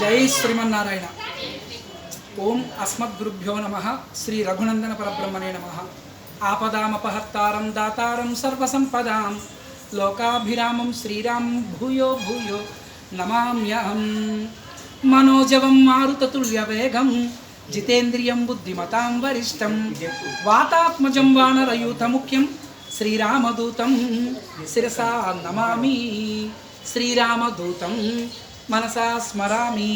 జై శ్రీమన్నారాయణ. ఓం అస్మద్గురుభ్యో నమ. శ్రీ రఘునందన పరబ్రహ్మణే నమ. ఆపదామపహత్తారం దాతారం సర్వసంపదాం. లోకాభిరామం శ్రీరామం భూయో భూయో నమామ్యహం. మనోజవం మారుతతుల్యవేగం. జితేంద్రియం బుద్ధిమతాం వరిష్టం. వాతాత్మజం వానరయూతముఖ్యం శ్రీరామదూతం. శిరసా నమామి. శ్రీరామదూతం. మనసా స్మరామి.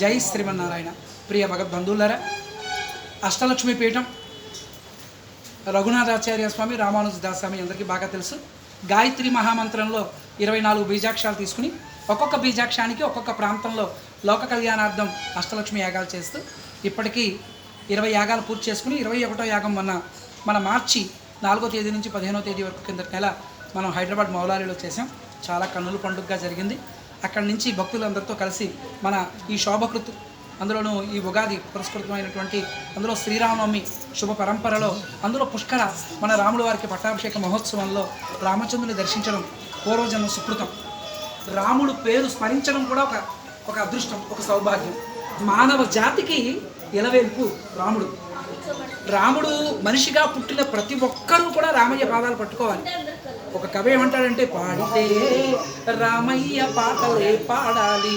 జై శ్రీమన్నారాయణ. ప్రియ భగవద్బంధువులరా అష్టలక్ష్మి పీఠం రఘునాథాచార్య స్వామి రామానుజ దాస్వామి అందరికీ బాగా తెలుసు. గాయత్రి మహామంత్రంలో ఇరవై నాలుగు బీజాక్షాలు తీసుకుని ఒక్కొక్క బీజాక్షానికి ఒక్కొక్క ప్రాంతంలో లోక కళ్యాణార్థం అష్టలక్ష్మి యాగాలు చేస్తూ ఇప్పటికీ ఇరవై యాగాలు పూర్తి చేసుకుని ఇరవై ఒకటో యాగం మొన్న మన మార్చి నాలుగో తేదీ నుంచి పదిహేనో తేదీ వరకు కింద నెల మనం హైదరాబాద్ మౌలారిలో చేసాం చాలా కన్నుల పండుగగా జరిగింది. అక్కడి నుంచి భక్తులందరితో కలిసి మన ఈ శోభకృతు అందులోనూ ఈ ఉగాది పురస్కృతమైనటువంటి అందులో శ్రీరామనవమి శుభ పరంపరలో అందులో పుష్కర మన రాముల వారికి పట్టాభిషేక మహోత్సవంలో రామచంద్రుని దర్శించడం పూర్వజన్మ సుకృతం. రాముడు పేరు స్మరించడం కూడా ఒక ఒక అదృష్టం ఒక సౌభాగ్యం. మానవ జాతికి ఇలవేల్పు రాముడు. రాముడు మనిషిగా పుట్టిన ప్రతి ఒక్కరూ కూడా రామయ్య పాదాలు పట్టుకోవాలి. ఒక కవి ఏమంటాడంటే పాడితే రామయ్య పాటలే పాడాలి.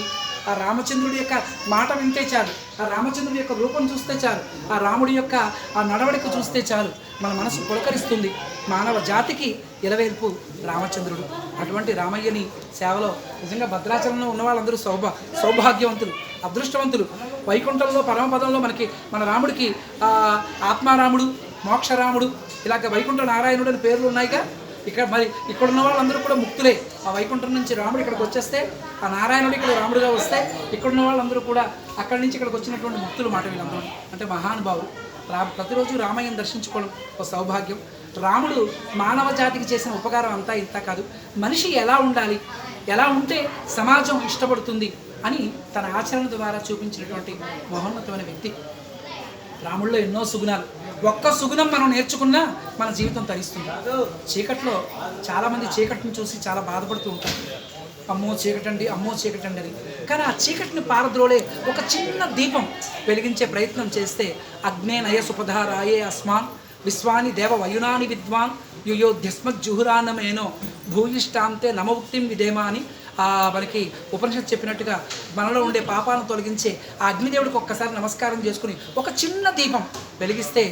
ఆ రామచంద్రుడి యొక్క మాట వింటే చాలు. ఆ రామచంద్రుడి యొక్క రూపం చూస్తే చాలు. ఆ రాముడి యొక్క ఆ నడవడిక చూస్తే చాలు. మన మనసు పులకరిస్తుంది. మానవ జాతికి ఇలవేల్పు రామచంద్రుడు. అటువంటి రామయ్యని సేవలో నిజంగా భద్రాచలంలో ఉన్న వాళ్ళందరూ సౌభా సౌభాగ్యవంతులు అదృష్టవంతులు. వైకుంఠంలో పరమపదంలో మనకి మన రాముడికి ఆత్మారాముడు మోక్షరాముడు ఇలాగ వైకుంఠ నారాయణుడు అని పేర్లు ఉన్నాయిగా. ఇక్కడ మరి ఇక్కడ ఉన్న వాళ్ళందరూ కూడా ముక్తులే. ఆ వైకుంఠం నుంచి రాముడు ఇక్కడికి వచ్చేస్తే ఆ నారాయణుడు ఇక్కడ రాముడుగా వస్తే ఇక్కడ ఉన్న వాళ్ళందరూ కూడా అక్కడి నుంచి ఇక్కడికి వచ్చినటువంటి ముక్తులు మాట వీళ్ళందరూ. అంటే మహానుభావులు రా ప్రతిరోజు రామయ్యను దర్శించుకోవడం ఒక సౌభాగ్యం. రాముడు మానవ జాతికి చేసిన ఉపకారం అంతా ఇంత కాదు. మనిషి ఎలా ఉండాలి? ఎలా ఉంటే సమాజం ఇష్టపడుతుంది అని తన ఆచరణ ద్వారా చూపించినటువంటి మహోన్నతమైన వ్యక్తి. రాముల్లో ఎన్నో సుగుణాలు. ఒక్క సుగుణం మనం నేర్చుకున్నా మన జీవితం తరిస్తుంది. చీకట్లో చాలామంది చీకటిని చూసి చాలా బాధపడుతూ ఉంటారు. అమ్మో చీకటండి అమ్మో చీకటండి అని. కానీ ఆ చీకటిని పారద్రోలే ఒక చిన్న దీపం వెలిగించే ప్రయత్నం చేస్తే అగ్నే నయ సుపధారాయే అస్మాన్ విశ్వాని దేవ వయునాని విద్వాన్ యుయోధ్యస్మజ్జుహురానమేనో భూయిష్టాంతే నమముక్తిం విధేమా అని మనకి ఉపనిషత్ చెప్పినట్టుగా మనలో ఉండే పాపాలను తొలగించే ఆ అగ్నిదేవుడికి ఒక్కసారి నమస్కారం చేసుకుని ఒక చిన్న దీపం వెలిగిస్తే